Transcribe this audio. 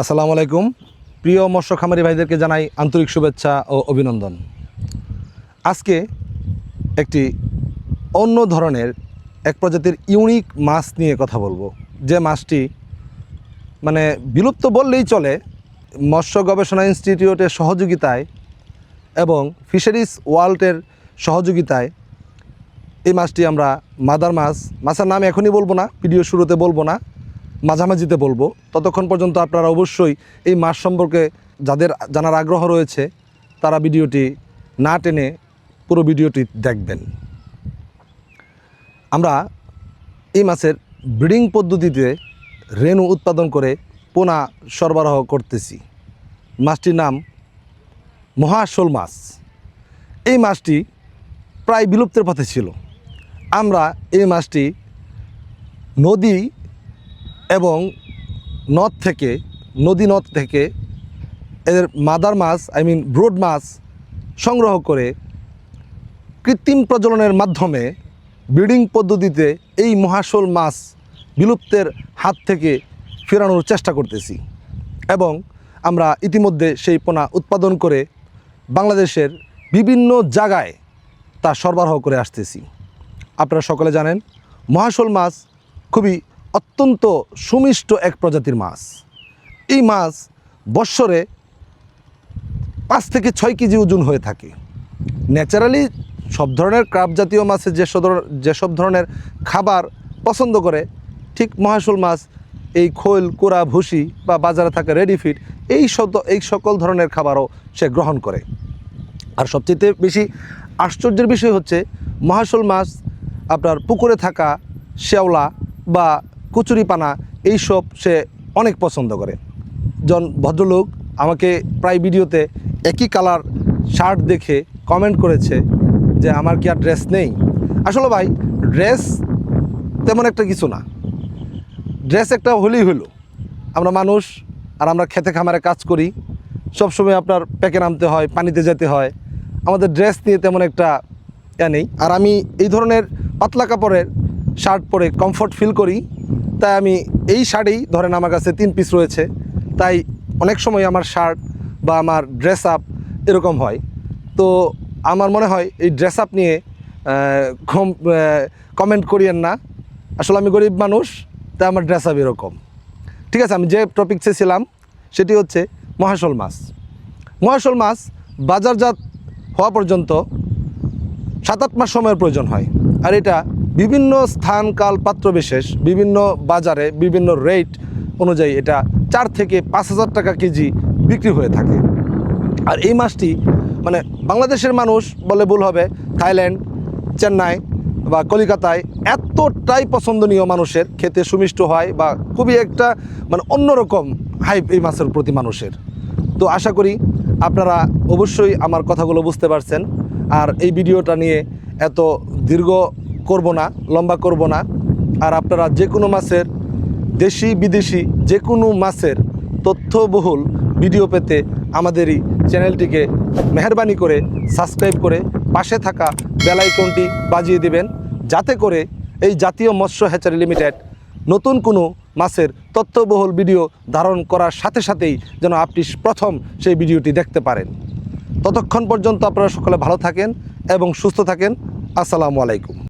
আসসালামু আলাইকুম। প্রিয় মৎস্য খামারি ভাইদেরকে জানাই আন্তরিক শুভেচ্ছা ও অভিনন্দন। আজকে একটি অন্য ধরনের এক প্রজাতির ইউনিক মাছ নিয়ে কথা বলব। যে মাছটি মানে বিলুপ্ত বললেই চলে, মৎস্য গবেষণা ইনস্টিটিউটের সহযোগিতায় এবং ফিশারিজ ওয়ার্ল্ডের সহযোগিতায় এই মাছটি আমরা মাদার মাছ, মাছের নাম এখনই বলব না, ভিডিও শুরুতে বলব না। মাঝামাঝিতে বলব। ততক্ষণ পর্যন্ত আপনারা অবশ্যই এই মাছ সম্পর্কে যাদের জানার আগ্রহ রয়েছে, তারা ভিডিওটি না টেনে পুরো ভিডিওটি দেখবেন। আমরা এই মাছের ব্রিডিং পদ্ধতিতে রেণু উৎপাদন করে পোনা সরবরাহ করতেছি। মাছটির নাম মহাশোল মাছ। এই মাছটি প্রায় বিলুপ্তের পথে ছিল। আমরা এই মাছটি নদী এবং নদ থেকে, নদী নদ থেকে এদের মাদার মাছ আই মিন ব্রোড মাছ সংগ্রহ করে কৃত্রিম প্রজননের মাধ্যমে ব্রিডিং পদ্ধতিতে এই মহাশোল মাছ বিলুপ্তের হাত থেকে ফেরানোর চেষ্টা করতেছি। এবং আমরা ইতিমধ্যে সেই পোনা উৎপাদন করে বাংলাদেশের বিভিন্ন জায়গায় তা সরবরাহ করে আসতেছি। আপনারা সকলে জানেন, মহাশোল মাছ খুবই অত্যন্ত সুমিষ্ট এক প্রজাতির মাছ। এই মাছ বৎসরে পাঁচ থেকে ছয় কেজি ওজন হয়ে থাকে। ন্যাচারালি সব ধরনের ক্রাব জাতীয় মাছের যেসব যেসব ধরনের খাবার পছন্দ করে, ঠিক মহাশোল মাছ, এই খোল কোরা ভুসি বা বাজারে থাকা রেডি ফিড এই শত এই সকল ধরনের খাবারও সে গ্রহণ করে। আর সবচেয়ে বেশি আশ্চর্যের বিষয় হচ্ছে মহাশোল মাছ আপনার পুকুরে থাকা শেওলা বা কচুরিপানা, এইসব সে অনেক পছন্দ করে। জন ভদ্রলোক আমাকে প্রায় ভিডিওতে একই কালার শার্ট দেখে কমেন্ট করেছে যে আমার কি আর ড্রেস নেই। আসলে ভাই ড্রেস তেমন একটা কিছু না। ড্রেস একটা হলেই হলো। আমরা মানুষ আর আমরা খেতে খামারে কাজ করি। সবসময় আপনার প্যাকে নামতে হয়, পানিতে যেতে হয়। আমাদের ড্রেস নিয়ে তেমন একটা ইয়া নেই। আর আমি এই ধরনের পাতলা কাপড়ের শার্ট পরে কমফোর্ট ফিল করি। তাই আমি এই শাড়ি, ধরেন আমার কাছে তিন পিস রয়েছে, তাই অনেক সময় আমার শার্ট বা আমার ড্রেস আপ এরকম হয়। তো আমার মনে হয় এই ড্রেস আপ নিয়ে কমেন্ট করিয়েন না। আসলে আমি গরিব মানুষ, তাই আমার ড্রেস আপ এরকম। ঠিক আছে, আমি যে টপিকসে ছিলাম সেটি হচ্ছে মহাশোল মাছ। মহাশোল মাছ বাজারজাত হওয়া পর্যন্ত সাত আট মাস সময়ের প্রয়োজন হয়। আর এটা বিভিন্ন স্থান, কাল পাত্র বিশেষ বিভিন্ন বাজারে বিভিন্ন রেট অনুযায়ী এটা চার থেকে পাঁচ হাজার টাকা কেজি বিক্রি হয়ে থাকে। আর এই মাছটি মানে বাংলাদেশের মানুষ বলে ভুল হবে, থাইল্যান্ড, চেন্নাই বা কলিকাতায় এতটাই পছন্দনীয় মানুষের খেতে সুমিষ্ট হয় বা খুবই একটা মানে অন্যরকম হাইপ এই মাছের প্রতি মানুষের। তো আশা করি আপনারা অবশ্যই আমার কথাগুলো বুঝতে পারছেন। আর এই ভিডিওটা নিয়ে এত দীর্ঘ করব না, লম্বা করব না। আর আপনারা যে কোনো মাছের, দেশি, বিদেশি যে কোনো মাছের তথ্যবহুল ভিডিও পেতে আমাদের এই চ্যানেলটিকে মেহরবানি করে সাবস্ক্রাইব করে পাশে থাকা বেল আইকনটি বাজিয়ে দিবেন, যাতে করে এই জাতীয় মৎস্য হ্যাচারি লিমিটেড নতুন কোনো মাছের তথ্যবহুল ভিডিও ধারণ করার সাথে সাথেই যেন আপনি প্রথম সেই ভিডিওটি দেখতে পারেন। ততক্ষণ পর্যন্ত আপনারা সকলে ভালো থাকেন এবং সুস্থ থাকেন। আসসালামু আলাইকুম।